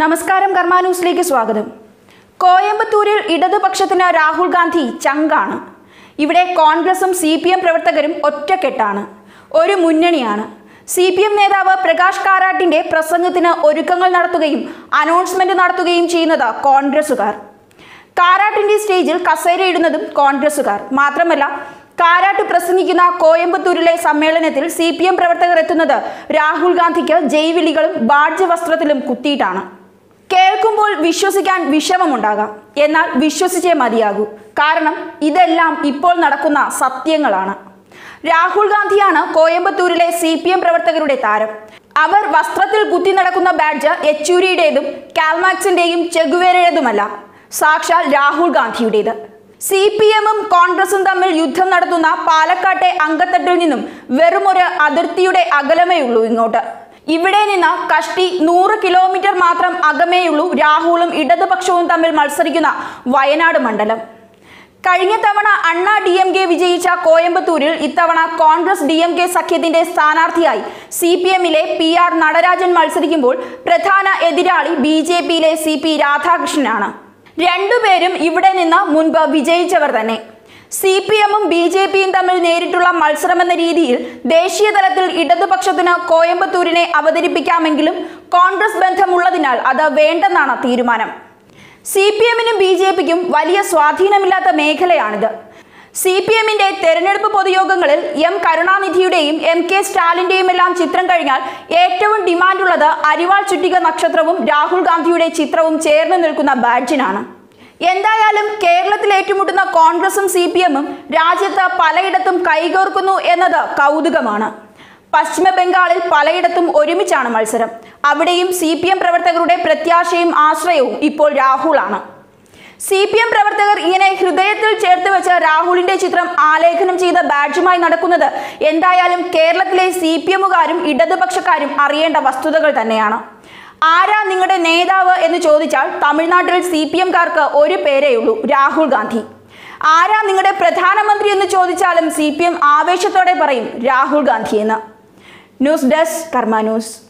നമസ്കാരം കർമ്മ ന്യൂസിലേക്ക് സ്വാഗതം. കോയമ്പത്തൂരിൽ ഇടതുപക്ഷത്തിന് രാഹുൽ ഗാന്ധി ചങ്കാണ്. ഇവിടെ കോൺഗ്രസും സി പി എം പ്രവർത്തകരും ഒറ്റക്കെട്ടാണ്. ഒരു മുന്നണിയാണ്. സി പി എം നേതാവ് പ്രകാശ് കാരാട്ടിന്റെ പ്രസംഗത്തിന് ഒരുക്കങ്ങൾ നടത്തുകയും അനൗൺസ്മെന്റ് നടത്തുകയും ചെയ്യുന്നത് കോൺഗ്രസുകാർ കാരാട്ടിന്റെ സ്റ്റേജിൽ കസേരയിടുന്നതും കോൺഗ്രസുകാർ മാത്രമല്ല കാരാട്ട് പ്രസംഗിക്കുന്ന കോയമ്പത്തൂരിലെ സമ്മേളനത്തിൽ സി പി എം പ്രവർത്തകർ എത്തുന്നത് രാഹുൽ ഗാന്ധിക്ക് ജൈവിളികളും ബാഡ്ജ് വസ്ത്രത്തിലും കുത്തിയിട്ടാണ്. കേൾക്കുമ്പോൾ വിശ്വസിക്കാൻ വിഷമമുണ്ടാകാം. എന്നാൽ വിശ്വസിച്ചേ മതിയാകൂ. കാരണം ഇതെല്ലാം ഇപ്പോൾ നടക്കുന്ന സത്യങ്ങളാണ്. രാഹുൽ ഗാന്ധിയാണ് കോയമ്പത്തൂരിലെ സി പി എം പ്രവർത്തകരുടെ താരം. അവർ വസ്ത്രത്തിൽ കുത്തി നടക്കുന്ന ബാഡ്ജ് യെച്ചൂരിയുടേതും കാൽമാക്സിന്റെയും ചെഗുവേരയുടേതുമല്ല. സാക്ഷാൽ രാഹുൽ ഗാന്ധിയുടേത്. സി പി എമ്മും കോൺഗ്രസും തമ്മിൽ യുദ്ധം നടത്തുന്ന പാലക്കാട്ടെ അങ്കത്തട്ടിൽ നിന്നും വെറുമൊരു അതിർത്തിയുടെ അകലമേ ഉള്ളൂ ഇങ്ങോട്ട്. ഇവിടെ നിന്ന് കഷ്ടി നൂറ് കിലോമീറ്റർ മാത്രം അകമേയുള്ളൂ രാഹുലും ഇടതുപക്ഷവും തമ്മിൽ മത്സരിക്കുന്ന വയനാട് മണ്ഡലം. കഴിഞ്ഞ തവണ അണ്ണാ ഡി എം കെ വിജയിച്ച കോയമ്പത്തൂരിൽ ഇത്തവണ കോൺഗ്രസ് ഡി എം കെ സഖ്യത്തിന്റെ സ്ഥാനാർത്ഥിയായി സി പി എമ്മിലെ പി ആർ നടരാജൻ മത്സരിക്കുമ്പോൾ പ്രധാന എതിരാളി ബി ജെ പിയിലെ സി പി രാധാകൃഷ്ണനാണ്. രണ്ടുപേരും ഇവിടെ നിന്ന് മുൻപ് വിജയിച്ചവർ തന്നെ. സി പി എമ്മും ബി ജെ പിയും തമ്മിൽ നേരിട്ടുള്ള മത്സരമെന്ന രീതിയിൽ ദേശീയ തലത്തിൽ ഇടതുപക്ഷത്തിന് കോയമ്പത്തൂരിനെ അവതരിപ്പിക്കാമെങ്കിലും കോൺഗ്രസ് ബന്ധമുള്ളതിനാൽ അത് വേണ്ടെന്നാണ് തീരുമാനം. സി പി എമ്മിനും ബി ജെ പിക്കും വലിയ സ്വാധീനമില്ലാത്ത മേഖലയാണിത്. സി പി എമ്മിന്റെ തെരഞ്ഞെടുപ്പ് പൊതുയോഗങ്ങളിൽ എം കരുണാനിധിയുടെയും എം കെ സ്റ്റാലിന്റെയും എല്ലാം ചിത്രം കഴിഞ്ഞാൽ ഏറ്റവും ഡിമാൻഡുള്ളത് അരിവാൾ ചുറ്റിക നക്ഷത്രവും രാഹുൽ ഗാന്ധിയുടെ ചിത്രവും ചേർന്ന് നിൽക്കുന്ന ബാഡ്ജിനാണ്. എന്തായാലും കേരളത്തിൽ ഏറ്റുമുട്ടുന്ന കോൺഗ്രസും സി പി എമ്മും രാജ്യത്ത് പലയിടത്തും കൈകോർക്കുന്നു എന്നത് കൗതുകമാണ്. പശ്ചിമ ബംഗാളിൽ പലയിടത്തും ഒരുമിച്ചാണ് മത്സരം. അവിടെയും സി പി എം പ്രവർത്തകരുടെ പ്രത്യാശയും ആശ്രയവും ഇപ്പോൾ രാഹുലാണ്. സി പി എം പ്രവർത്തകർ ഇങ്ങനെ ഹൃദയത്തിൽ ചേർത്ത് വെച്ച രാഹുലിന്റെ ചിത്രം ആലേഖനം ചെയ്ത ബാഡ്ജുമായി നടക്കുന്നത് എന്തായാലും കേരളത്തിലെ സി പി എമ്മുകാരും ഇടതുപക്ഷക്കാരും അറിയേണ്ട വസ്തുതകൾ തന്നെയാണ്. ആരാ നിങ്ങളുടെ നേതാവ് എന്ന് ചോദിച്ചാൽ തമിഴ്നാട്ടിൽ സി പി എംകാർക്ക് ഒരു ഉള്ളൂ രാഹുൽ ഗാന്ധി. ആരാ നിങ്ങളുടെ പ്രധാനമന്ത്രി എന്ന് ചോദിച്ചാലും സി പി എം ആവേശത്തോടെ പറയും രാഹുൽ ഗാന്ധി എന്ന്. News desk Karma news.